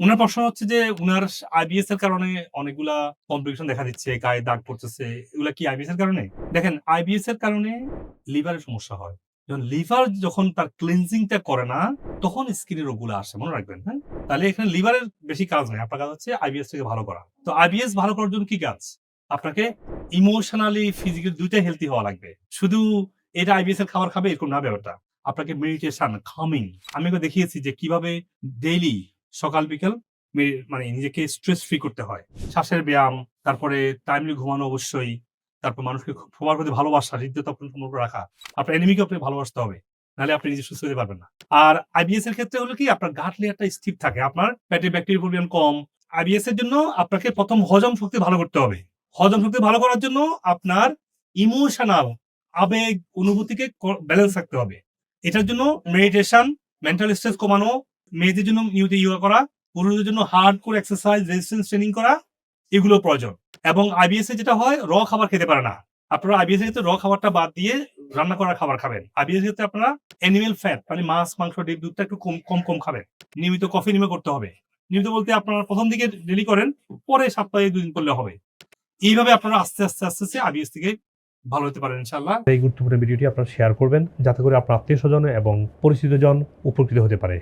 উনার প্রশ্ন হচ্ছে যে, উনার আইবিএস এর কারণে অনেকগুলা কমপ্লিকেশন দেখা দিচ্ছে, গায়ে দাগ পড়তেছে। এগুলা কি আইবিএস এর কারণে? দেখেন আইবিএস এর কারণে লিভারের সমস্যা হয়। যখন লিভার যখন তার ক্লিনজিংটা করে না, তখন স্কিনের রোগগুলো আসে, মনে রাখবেন হ্যাঁ? তাহলে এখানে লিভারের বেশি কাজ নেই আপনার কাজ হচ্ছে আইবিএস থেকে ভালো করা। তো আইবিএস ভালো করার জন্য কি কাজ? আপনাকে ইমোশনালি ফিজিক্যাল দুইটাই হেলদি হওয়া লাগবে। শুধু এটা আইবিএস এর খাবার খাবে, এরকম না ব্যাপারটা। আপনাকে মেডিটেশন কামিং আমি দেখিয়েছি যে কীভাবে ডেইলি সকাল, বিকেল মানে নিজেকে স্ট্রেস ফ্রি করতে হয়। শ্বাসের ব্যায়াম, তারপরে টাইমলি ঘুমানো অবশ্যই, তারপর মানুষকে সবার প্রতি ভালোবাসা হৃদয়তা সম্পর্ক রাখা। আপনার এনিমিকে আপনি ভালোবাসতে হবে, নাহলে আপনি নিজে সুস্থ হতে পারবেন না। আর আইবিএস এর ক্ষেত্রে হলো কি, আপনার গাট লেয়ারটা স্থির থাকে। আপনার পেটে ব্যাকটেরিয়া পরিমাণ কম। আইবিএস এর জন্য আপনাকে প্রথম হজম শক্তি ভালো করতে হবে। হজম শক্তি ভালো করার জন্য আপনার ইমোশনাল আবেগ, অনুভূতিকে ব্যালেন্স রাখতে হবে। এটার জন্য মেডিটেশন মেন্টাল স্ট্রেস কমানো মেয়েদের জন্য নিয়মিত ইয়োগা করা, পুরুষদের জন্য hard core exercise resistance training করা, এগুলো প্রয়োজন। এবং আইবিএস এ যেটা হয় র খাবার খেতে পারে না। আপনারা আইবিএস এর র খাবারটা বাদ দিয়ে রান্না করা খাবার খাবেন। আইবিএস ক্ষেত্রে আপনারা অ্যানিমেল ফ্যাট মানে মাছ, মাংস, ডিম, দুধটা একটু কম কম কম খাবেন। নিয়মিত কফি নিয়মে করতে হবে। নিয়মিত বলতে আপনারা প্রথম দিকে ডেলি করেন, পরে সপ্তাহে দুদিন করলে হবে। এইভাবে আপনারা আস্তে আস্তে আস্তে আস্তে আইবিএস থেকে ভালো হতে পারেন ইনশাল্লাহ এই গুরুত্বপূর্ণ ভিডিওটি আপনারা শেয়ার করবেন, যাতে করে আপনার আত্মীয় স্বজন এবং পরিচিতজন উপকৃত হতে পারে।